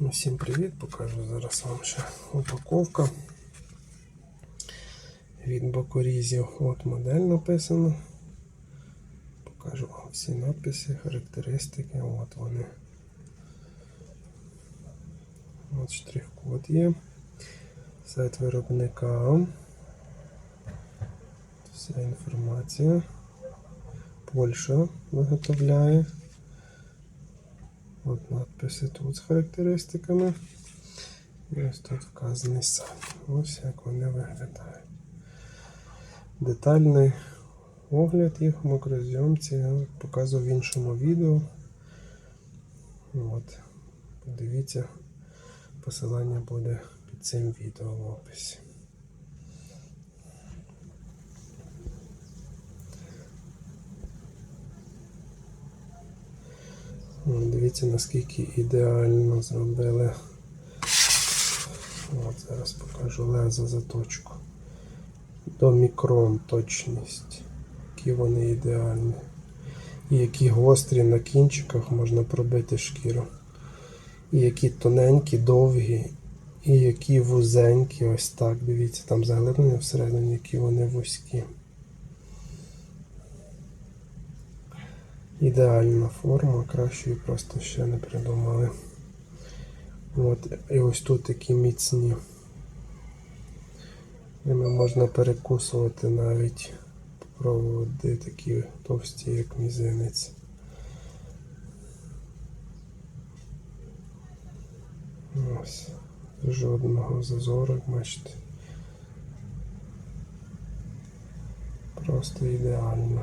Усім привіт! Покажу зараз вам ще упаковка від бокорізів. От модель написано. Покажу вам всі надписи, характеристики. От вони. От штрих-код є. Сайт виробника. Вся інформація. Польща виготовляє. От надписи тут з характеристиками. І ось тут вказаний сайт. Ось як вони виглядають. Детальний огляд їх в макрозйомці я показував в іншому відео. От. Подивіться, посилання буде під цим відео в описі. Дивіться, наскільки ідеально зробили. От, зараз покажу лезо заточку. До мікрон точність. Які вони ідеальні. І які гострі на кінчиках можна пробити шкіру. І які тоненькі, довгі, і які вузенькі, ось так. Дивіться, там заглиблення всередині, які вони вузькі. Ідеальна форма, кращої просто ще не придумали. От, і ось тут такі міцні. Ними можна перекусувати навіть проводи такі товсті, як мізинець. Ось. Жодного зазору, як бачите. Просто ідеально.